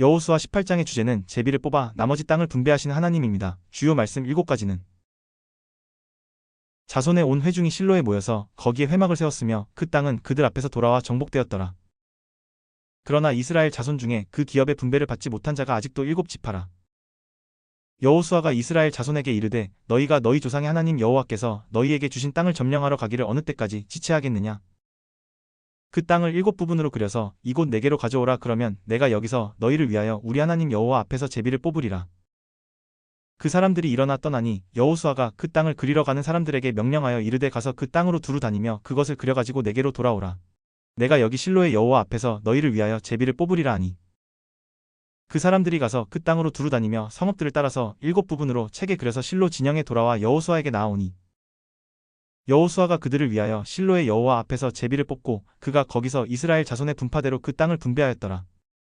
여호수아 18장의 주제는 제비를 뽑아 나머지 땅을 분배하시는 하나님입니다. 주요 말씀 7가지는 자손의 온 회중이 실로에 모여서 거기에 회막을 세웠으며 그 땅은 그들 앞에서 돌아와 정복되었더라. 그러나 이스라엘 자손 중에 그 기업의 분배를 받지 못한 자가 아직도 일곱 지파라. 여호수아가 이스라엘 자손에게 이르되 너희가 너희 조상의 하나님 여호와께서 너희에게 주신 땅을 점령하러 가기를 어느 때까지 지체하겠느냐 그 땅을 일곱 부분으로 그려서 이곳 네 개로 가져오라 그러면 내가 여기서 너희를 위하여 우리 하나님 여호와 앞에서 제비를 뽑으리라. 그 사람들이 일어나 떠나니 여호수아가 그 땅을 그리러 가는 사람들에게 명령하여 이르되 가서 그 땅으로 두루 다니며 그것을 그려 가지고 네개로 돌아오라. 내가 여기 실로의 여호와 앞에서 너희를 위하여 제비를 뽑으리라 하니. 그 사람들이 가서 그 땅으로 두루 다니며 성읍들을 따라서 일곱 부분으로 책에 그려서 실로 진영에 돌아와 여호수아에게 나아오니 여호수아가 그들을 위하여 실로의 여호와 앞에서 제비를 뽑고 그가 거기서 이스라엘 자손의 분파대로 그 땅을 분배하였더라.